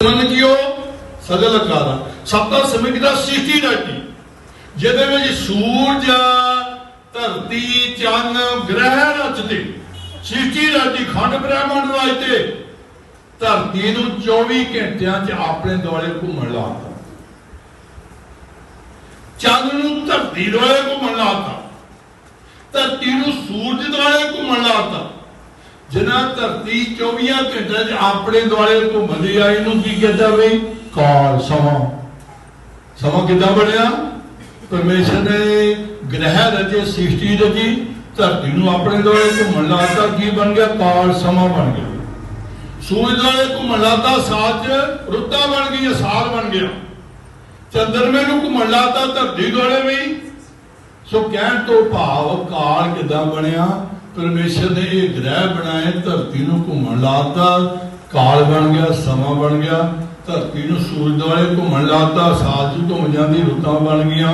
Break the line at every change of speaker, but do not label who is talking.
ਮਨ ਕੀਓ ਸਗਲ ਕਾਰਾ ਸਪਤਾ ਸਮਿਕਦਾ ਸ੍ਰਿਸ਼ਟੀ ਰਚੀ ਜਿਹਦੇ ਵਿੱਚ ਸੂਰਜ, ਧਰਤੀ, ਚੰਨ, ਗ੍ਰਹਿ ਰਚਦੇ। ਸ੍ਰਿਸ਼ਟੀ ਰਚੀ ਖੰਡ ਬ੍ਰਹਿਮੰਡ ਰਚਦੇ ਧਰਤੀ ਨੂੰ 24 ਘੰਟਿਆਂ 'ਚ ਆਪਣੇ ਦੁਆਲੇ ਘੁੰਮਣ ਲਾਤਾ। ਚੰਨ ਨੂੰ ਧਰਤੀ ਦੁਆਲੇ ਘੁੰਮਣ ਲਾਤਾ। ਧਰਤੀ ਨੂੰ ਸੂਰਜ ਜਿਨ੍ਹਾਂ ਧਰਤੀ 24 ਘੰਟਿਆਂ 'ਚ ਆਪਣੇ ਦੁਆਲੇ ਘੁੰਮਦੀ ਆ ਇਹਨੂੰ ਕੀ ਕਹਿੰਦਾ ਬਈ ਕਾਲ, ਸਮਾਂ। ਸਮਾਂ ਕਿੱਦਾਂ ਬਣਿਆ? ਪਰਮੇਸ਼ਰ ਨੇ ਗ੍ਰਹਿ ਰਚੇ, ਸ੍ਰਿਸ਼ਟੀ ਰਚੀ, ਧਰਤੀ ਨੂੰ ਆਪਣੇ ਦੁਆਲੇ ਘੁੰਮਣ ਲਾਤਾ, ਕੀ ਬਣ ਗਿਆ? ਕਾਲ, ਸਮਾਂ ਬਣ ਗਿਆ। ਸੂਰਜ ਦੁਆਲੇ ਘੁੰਮਣ ਲਾਤਾ ਸਾਲ 'ਚ ਰੁੱਤਾਂ ਬਣ ਗਈਆਂ ਸਾਲ ਬਣ ਗਿਆ। ਚੰਦਰਮੇ ਨੂੰ ਘੁੰਮਣ ਲਾਤਾ, ਧਰਤੀ ਦੁਆਲੇ ਵੀ। ਸੋ ਕਹਿਣ ਤੋਂ ਭਾਵ ਕਾਲ ਕਿਦਾਂ ਬਣਿਆ? ਪਰਮੇਸ਼ਰ ਨੇ ਇਹ ਗ੍ਰਹਿ ਬਣਾਏ, ਧਰਤੀ ਨੂੰ ਘੁੰਮਣ ਲਾਤਾ, ਕਾਲ ਬਣ ਗਿਆ, ਸਮਾਂ ਬਣ ਗਿਆ, ਧਰਤੀ ਨੂੰ ਸੂਰਜ ਦੁਆਲੇ ਘੁੰਮਣ ਲਾਤਾ ਸਾਲ ਚ ਘੁੰਮ ਜਾਂਦੀ ਰੁੱਤਾਂ ਬਣ ਗਈਆਂ।